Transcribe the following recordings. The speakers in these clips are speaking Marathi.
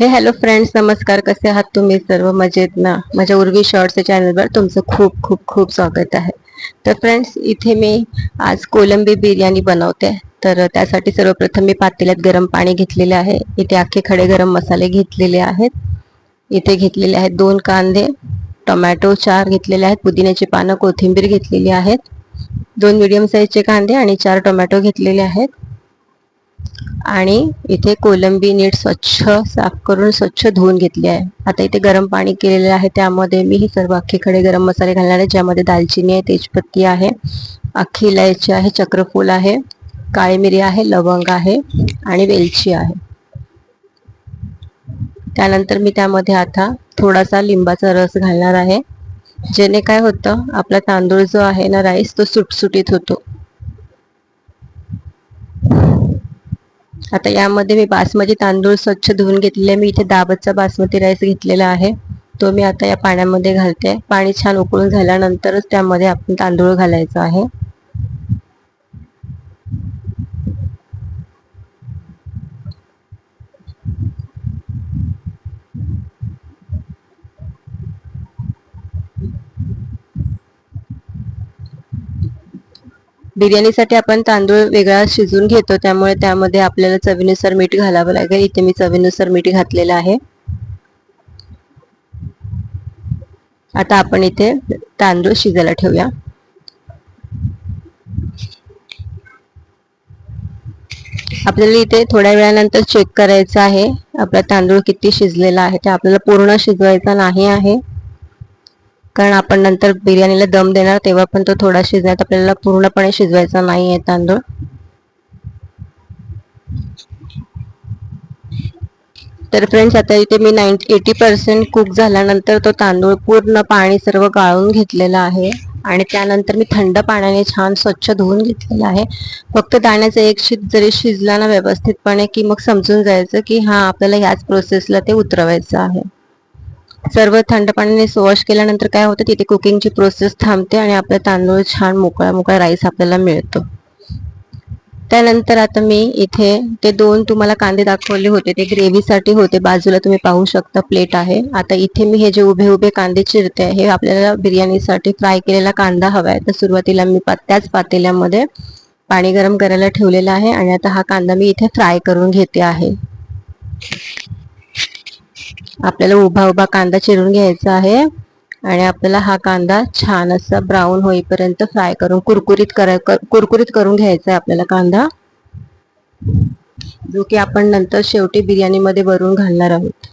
हे हॅलो फ्रेंड्स नमस्कार. कसे आहात तुम्ही सर्व? मजेत ना? माझ्या उर्वी शॉर्ट्सच्या चॅनलवर तुमचं खूप खूप खूप स्वागत आहे. तर फ्रेंड्स इथे मी आज कोलंबी बिर्याणी बनवते. तर त्यासाठी सर्वप्रथम मी पातेल्यात गरम पाणी घेतलेले आहे. इथे अख्खे खडे गरम मसाले घेतलेले आहेत. इथे घेतलेले आहेत दोन कांदे टोमॅटो चार घेतलेले आहेत पुदिन्याची पानं कोथिंबीर घेतलेली आहेत दोन मिडियम साईजचे कांदे आणि चार टोमॅटो घेतलेले आहेत. आणि इथे कोलंबी नीट स्वच्छ साफ करून स्वच्छ धुवून घेतली आहे. आता इथे गरम पाणी केलेलं आहे. त्यामध्ये मी ही सर्व अख्खीकडे गरम मसाले घालणार आहे. ज्यामध्ये दालचिनी आहे तेजपत्ती आहे अख्खी इलायची आहे चक्रफूल आहे काळी मिरी आहे लवंग आहे आणि वेलची आहे. त्यानंतर मी त्यामध्ये आता थोडासा लिंबाचा रस घालणार आहे. जेणे काय होतं आपला तांदूळ जो आहे ना राईस तो सुटसुटीत होतो. आता यामध्ये मी बासमती तांदूळ स्वच्छ धुवून घेतलेले. मी इथे दाबतचा बासमती राईस घेतलेला आहे. तो मी आता या पाण्यामध्ये घालते. पाणी छान उकळून झाल्यानंतरच त्यामध्ये आपण तांदूळ घालायचा आहे. बिर्याणीसाठी आपण तांदूळ वेगळा शिजून घेतो त्यामुळे त्यामध्ये आपल्याला चवीनुसार मीठ घालावं लागेल. इथे मी चवीनुसार मीठ घातलेलं आहे. आता आपण इथे तांदूळ शिजायला ठेवूया. आपल्याला इथे थोड्या वेळानंतर चेक करायचं आहे आपला तांदूळ किती शिजलेला आहे. ते आपल्याला पूर्ण शिजवायचा नाही आहे. कारण आपण नंतर बिर्याणीला दम देणार तेव्हा पण तो थोडा शिजण्यात आपल्याला पूर्णपणे शिजवायचा नाही आहे तांदूळ. तर फ्रेंड्स आता इथे मी नाईन्टी एटी पर्सेंट कुक झाल्यानंतर तो तांदूळ पूर्ण पाणी सर्व गाळून घेतलेला आहे. आणि त्यानंतर मी थंड पाण्याने छान स्वच्छ धुवून घेतलेला आहे. फक्त दाण्याचा एक शीत जरी शिजला ना व्यवस्थितपणे की मग समजून जायचं की हा आपल्याला ह्याच प्रोसेसला ते उतरवायचं आहे. सर्व थंड पाण्याने वॉश केल्यानंतर काय होतं तिथे कुकिंगची प्रोसेस थांबते आणि आपला तांदूळ छान मोकळा मोकळा राईस आपल्याला मिळतो. त्यानंतर आता मी इथे ते दोन तुम्हाला कांदे दाखवले होते ते ग्रेव्हीसाठी होते. बाजूला तुम्ही पाहू शकता प्लेट आहे. आता इथे मी हे जे उभे उभे कांदे चिरते हे आपल्याला बिर्याणीसाठी फ्राय केलेला कांदा हवा आहे. तर सुरुवातीला मी त्याच पातेल्यामध्ये पाणी गरम करायला ठेवलेलं आहे आणि आता हा कांदा मी इथे फ्राय करून घेते आहे. आपल्याला उभा उभा कांदा चिरून घ्यायचा आहे. आणि आपल्याला हा कांदा छान असा ब्राऊन होईपर्यंत फ्राय करून कुरकुरीत करा कुरकुरीत करून घ्यायचा आहे आपल्याला कांदा. जो की आपण नंतर शेवटी बिर्याणीमध्ये भरून घालणार आहोत.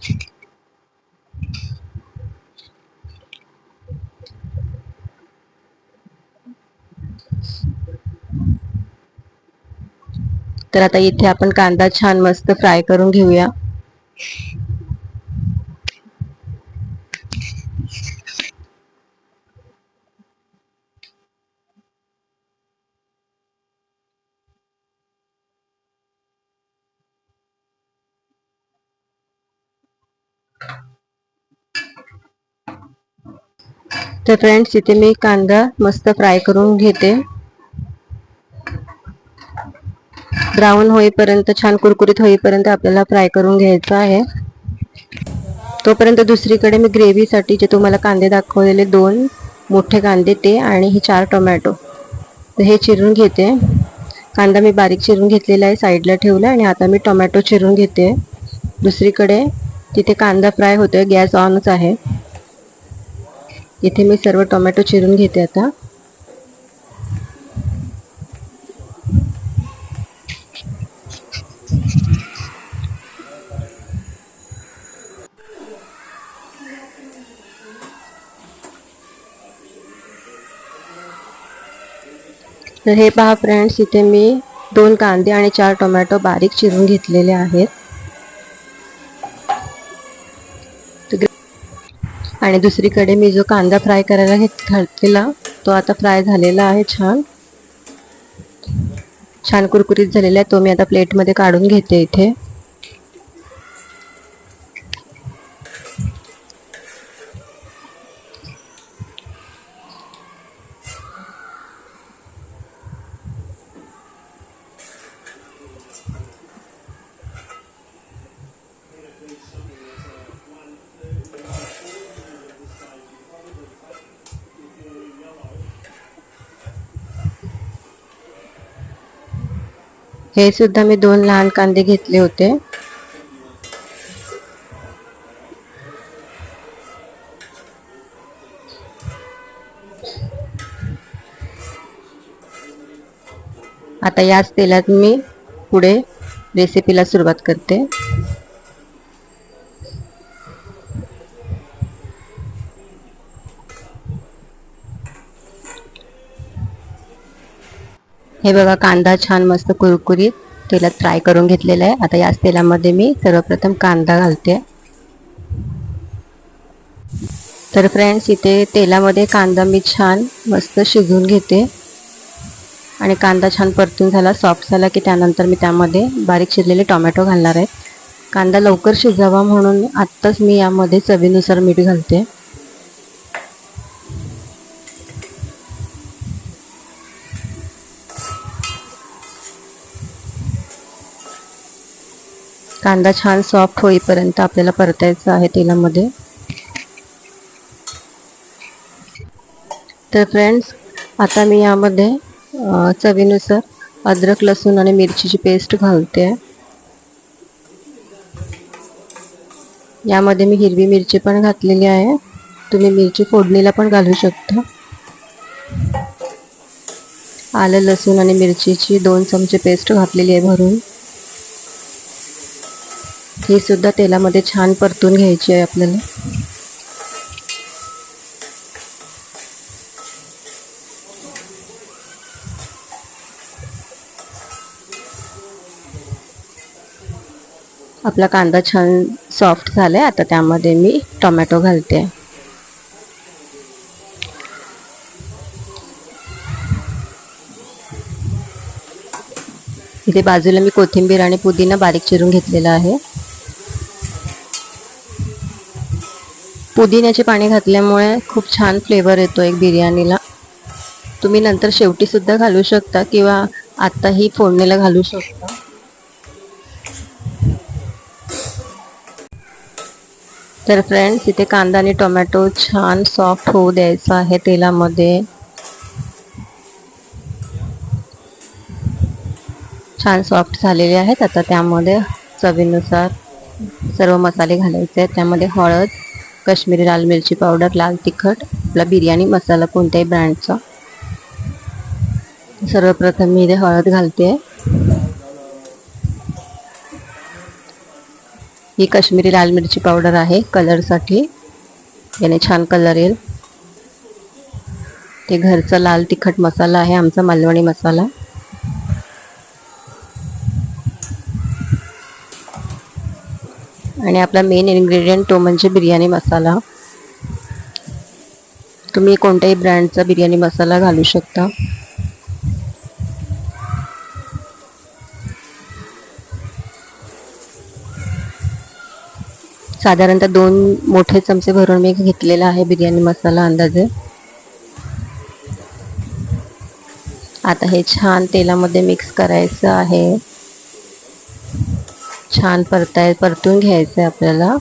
तर आता इथे आपण कांदा छान मस्त फ्राय करून घेऊया. तर फ्रेंड्स इथे मी कांदा मस्त फ्राय करून घेते. ब्राऊन होईपर्यंत छान कुरकुरीत होईपर्यंत आपल्याला फ्राय करून घ्यायचं आहे. तोपर्यंत दुसरीकडे मी ग्रेव्हीसाठी जे तुम्हाला कांदे दाखवलेले दोन मोठे कांदे ते आणि हे चार टोमॅटो हे चिरून घेते. कांदा मी बारीक चिरून घेतलेला आहे साईडला ठेवला आणि आता मी टोमॅटो चिरून घेते. दुसरीकडे तिथे कांदा फ्राय होतोय गॅस ऑनच आहे. इथे मी सर्व टोमॅटो चिरून घेते आता. तर हे पहा फ्रेंड्स इथे मी दोन कांदे आणि चार टोमॅटो बारीक चिरून घेतलेले आहेत. आणि दुसरीकडे मी जो कांदा फ्राय करायला घेत घातलेला तो आता फ्राय झालेला आहे छान. छान कुरकुरीत झालेला आहे तो मी आता प्लेटमध्ये काढून घेते इथे. हे सुद्धा मी दोन लहान कांदे घेतले होते. आता याच तेलात मी पुढे रेसिपीला सुरुवात करते. हे बघा कांदा छान मस्त कुरकुरीत तेलात फ्राय करून घेतलेला आहे. आता याच तेलामध्ये मी सर्वप्रथम कांदा घालते. तर फ्रेंड्स इथे तेलामध्ये कांदा मी छान मस्त शिजवून घेते. आणि कांदा छान परतून झाला सॉफ्ट झाला की त्यानंतर मी त्यामध्ये बारीक शिजलेले टोमॅटो घालणार आहे. कांदा लवकर शिजावा म्हणून आत्ताच मी यामध्ये चवीनुसार मीठ घालते. कांदा छान सॉफ्ट होईपर्यंत आपल्याला परतायचं आहे तेलामध्ये. तर फ्रेंड्स आता मी यामध्ये चवीनुसार अद्रक लसूण आणि मिरचीची पेस्ट घालते. यामध्ये मी हिरवी मिरची पण घातलेली आहे. तुम्ही मिरची फोडणीला पण घालू शकता. आलं लसूण आणि मिरचीची दोन चमचे पेस्ट घातलेली आहे भरून. ही सुद्धा तेलामध्ये छान परतून घ्यायची आहे आपल्याला. आपला कांदा छान सॉफ्ट झालाय. आता त्यामध्ये मी टोमॅटो घालते. इथे बाजूला मी कोथिंबीर आणि पुदिना बारीक चिरून घेतलेला आहे. पुदिन्याचे पाणी घातल्यामुळे खूप छान फ्लेवर येतो एक बिर्याणीला. तुम्ही नंतर शेवटीसुद्धा घालू शकता किंवा आत्ताही फोडणीला घालू शकता. तर फ्रेंड्स इथे कांदा आणि टोमॅटो छान सॉफ्ट होऊ द्यायचा आहे तेलामध्ये. छान सॉफ्ट झालेले आहेत आता त्यामध्ये चवीनुसार सर्व मसाले घालायचे आहेत. त्यामध्ये हळद कश्मीरी लाल मिरची पावडर लाल तिखट आपला बिर्याणी मसाला कोणत्याही ब्रँडचा. सर्वप्रथम मी इथे हळद घालते. ही कश्मीरी लाल मिरची पावडर आहे कलरसाठी याने छान कलर येईल. ते घरचा लाल तिखट मसाला आहे आमचा मालवणी मसाला. आणि आपला मेन इन्ग्रेडियंट तो म्हणजे बिर्याणी मसाला. तुम्ही कोणत्याही ब्रँडचा बिर्याणी मसाला घालू शकता. साधारणतः दोन मोठे चमचे भरून मी घेतलेला आहे बिर्याणी मसाला अंदाजे. आता हे छान तेलामध्ये मिक्स करायचं आहे. छान परताय परतून घ्यायचं आहे आपल्याला.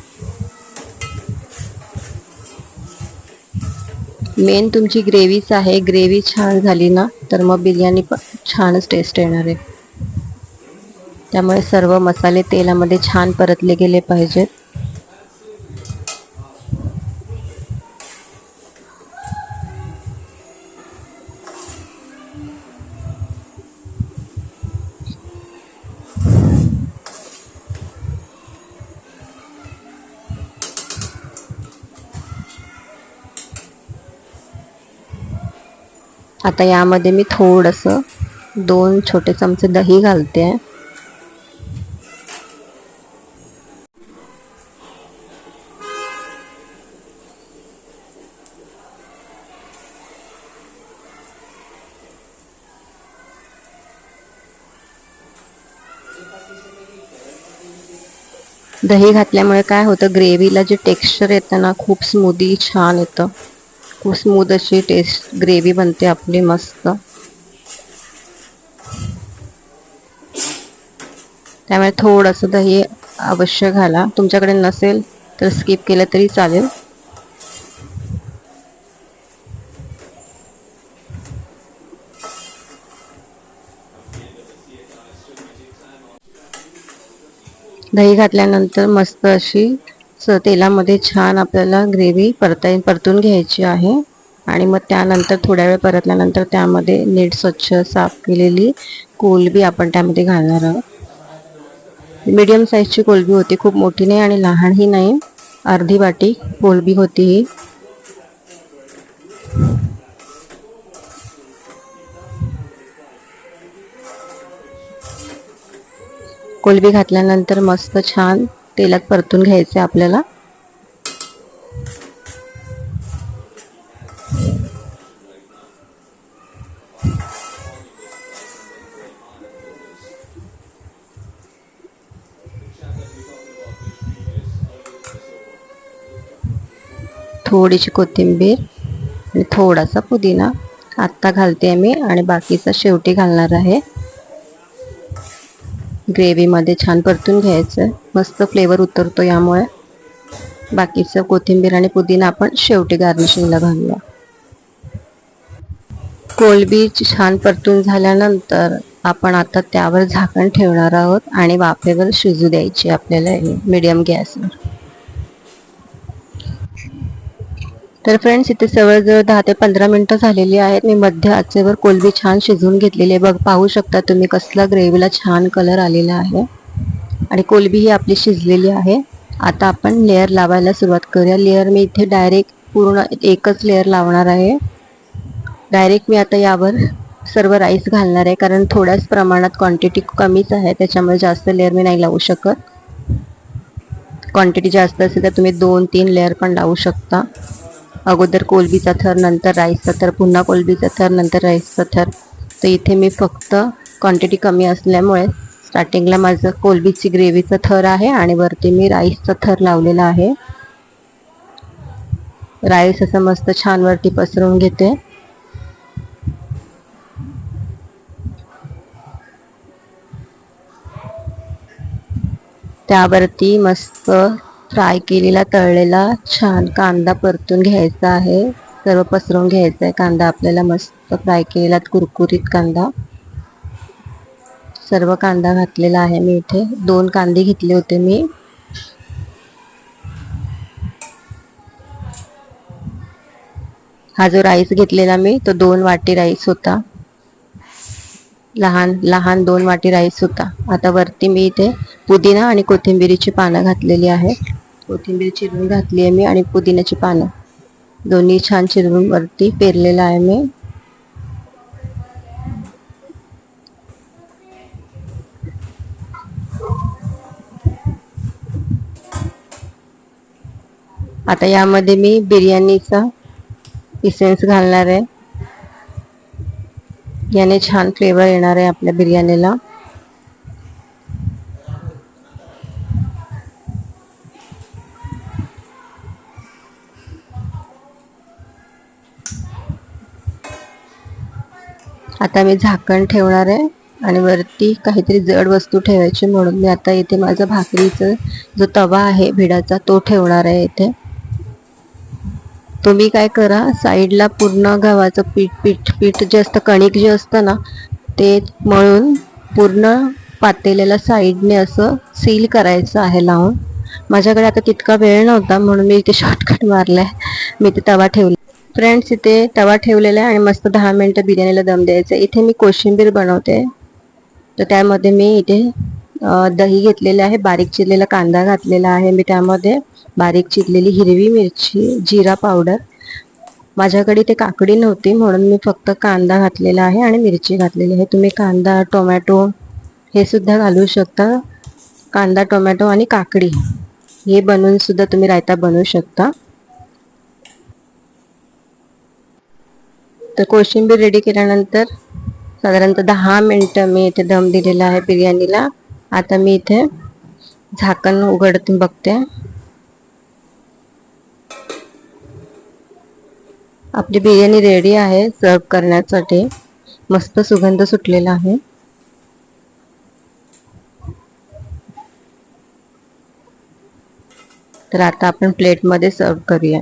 मेन तुमची ग्रेव्हीच आहे. ग्रेव्ही छान झाली ना तर मग बिर्याणी पण छानच टेस्ट येणार आहे. त्यामुळे सर्व मसाले तेलामध्ये छान परतले गेले पाहिजेत. आता यामध्ये मी थोडंसं दोन छोटे चमचे दही घालते आहे दही घातल्यामुळे काय होतं ग्रेव्हीला जे टेक्स्चर येतं ना खूप स्मूदी छान येतं. स्मूद अशी टेस्ट ग्रेव्ही बनते आपली मस्त. त्यामुळे थोडंसं दही अवश्य घाला. तुमच्याकडे नसेल तर स्किप केलं तरी चालेल. दही घातल्यानंतर मस्त अशी स तेलामध्ये छान आपल्याला ग्रेव्ही परता परतून घ्यायची आहे. आणि मग त्यानंतर थोड्या वेळ परतल्यानंतर त्यामध्ये नीट स्वच्छ साफ केलेली कोलबी आपण त्यामध्ये घालणार आहोत. मीडियम साईजची कोलबी होती खूप मोठी नाही आणि लहानही नाही. अर्धी वाटी कोलबी होती ही. कोलबी घातल्यानंतर मस्त छान तेलात परतून घ्यायचं आपल्याला. थोडीशी कोथिंबीर आणि थोडासा पुदिना आत्ता घालते मी आणि बाकीचा शेवटी घालणार आहे. ग्रेव्हीमध्ये छान परतून घ्यायचं. मस्त फ्लेवर उतरतो यामुळे. बाकीचं कोथिंबीर आणि पुदिना आपण शेवटी गार्निशिंगला घालूया. कोलबी छान परतून झाल्यानंतर आपण आता त्यावर झाकण ठेवणार आहोत आणि वाफेवर शिजू द्यायची आपल्याला मीडियम गॅसवर. तर फ्रेंड्स इथे जवळजवळ दहा ते पंधरा मिनटं झालेली आहेत. मी मध्य आचेवर कोलबी छान शिजवून घेतलेली आहे. बघ पाहू शकता तुम्ही कसला ग्रेव्हीला छान कलर आलेला आहे. आणि कोलबी ही आपली शिजलेली आहे. आता आपण लेअर लावायला सुरुवात करूया. लेअर मी इथे डायरेक्ट पूर्ण एकच लेअर लावणार आहे. डायरेक्ट मी आता यावर सर्व राईस घालणार आहे. कारण थोड्याच प्रमाणात क्वांटिटी कमीच आहे. त्याच्यामुळे जास्त लेअर मी नाही लावू शकत. क्वांटिटी जास्त असेल तर तुम्ही दोन तीन लेअर पण लावू शकता. अगोदर कोलबीचा थर नंतर राईसचा थर पुन्हा कोलबीचा थर नंतर राईसचा थर. तर इथे मी फक्त क्वांटिटी कमी असल्यामुळे स्टार्टिंगला माझं कोलबीची ग्रेव्हीचा थर आहे आणि वरती मी राईसचा थर लावलेला आहे. राईस असं मस्त छान वरती पसरवून घेते. त्यावरती मस्त फ्राय केलेला तळलेला छान कांदा परतून घ्यायचा आहे. सर्व पसरवून घ्यायचा आहे कांदा आपल्याला मस्त फ्राय केलेला कुरकुरीत कांदा. सर्व कांदा घातलेला आहे मी इथे. दोन कांदे घेतले होते मी. हा जो राईस घेतलेला मी तो दोन वाटी राईस होता. लहान लहान दोन वाटी राईस होता. आता वरती मी इथे पुदिना आणि कोथिंबिरीची पानं घातलेली आहे. कोथिंबीर चिरून घातली आहे मी आणि पुदिन्याची पानं. दोन्ही छान चिरून वरती पेरलेलं आहे मी. आता यामध्ये मी बिर्याणीचा इसेन्स घालणार आहे. याने छान फ्लेवर येणार आहे आपल्या बिर्याणीला. आता मी झाकण ठेवणार आहे आणि वरती काहीतरी जड वस्तू ठेवायची म्हणून मी आता इथे माझा भाकरीचा जो तवा आहे भिडाचा तो ठेवणार आहे इथे. तुम्ही काय करा साईडला पूर्ण गव्हाचं पीठ पीठ पीठ जे असतं कणिक जे असतं ना ते मळून पूर्ण पातेल्याला साईडने असं सील करायचं आहे लावून. माझ्याकडे आता तितका वेळ नव्हता म्हणून मी इथे शॉर्टकट मारलाय. मी ते तवा ठेवला. फ्रेंड्स इथे तवा ठेवलेला आहे आणि मस्त दहा मिनटं बिर्याणीला दम द्यायचं इथे मी कोशिंबीर बनवते. तर त्यामध्ये मी इथे दही घेतलेलं आहे बारीक चिरलेला कांदा घातलेला आहे मी त्यामध्ये. बारीक चिरलेली हिरवी मिरची जिरा पावडर माझ्याकडे ते काकडी नव्हती म्हणून मी फक्त कांदा घातलेला आहे आणि मिरची घातलेली आहे. तुम्ही कांदा टोमॅटो हे सुद्धा घालू शकता. कांदा टोमॅटो आणि काकडी हे बनवून सुद्धा तुम्ही रायता बनवू शकता. तर कोशिंबीर रेडी केल्यानंतर साधारणतः दहा मिनटं मी इथे दम दिलेला आहे बिर्याणीला. आता मी इथे झाकण उघडते बघते. आपली बिर्याणी रेडी आहे सर्व करण्यासाठी. मस्त सुगंध सुटलेला आहे. तर आता आपण प्लेटमध्ये सर्व करूया.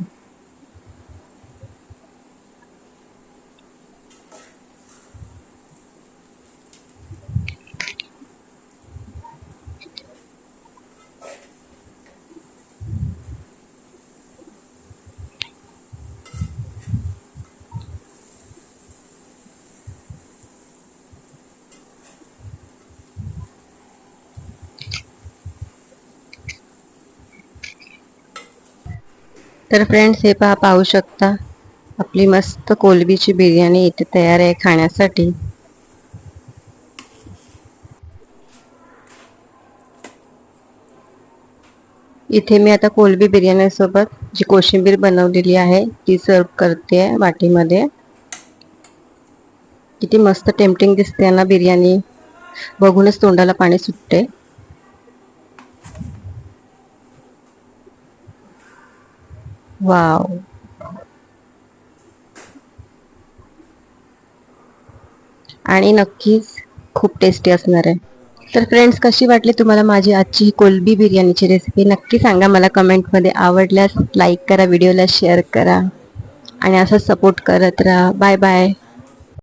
तर फ्रेंड्स हे पहा पाहू शकता. आपली मस्त कोलबीची बिर्याणी इथे तयार आहे खाण्यासाठी. इथे मी आता कोलबी बिर्याणीसोबत जी कोशिंबीर बनवलेली आहे ती सर्व करते आहे वाटीमध्ये. किती मस्त टेम्पटिंग दिसते ना बिर्याणी. बघूनच तोंडाला पाणी सुटते. वाव आणि नक्कीच खूप टेस्टी असणार आहे. तर फ्रेंड्स कशी वाटली तुम्हाला माझी आजची ही कोलबी बिर्याणीची रेसिपी नक्की सांगा मला कमेंटमध्ये आवडल्यास लाईक करा व्हिडिओला शेअर करा. आणि असं सपोर्ट करत राहा. Bye bye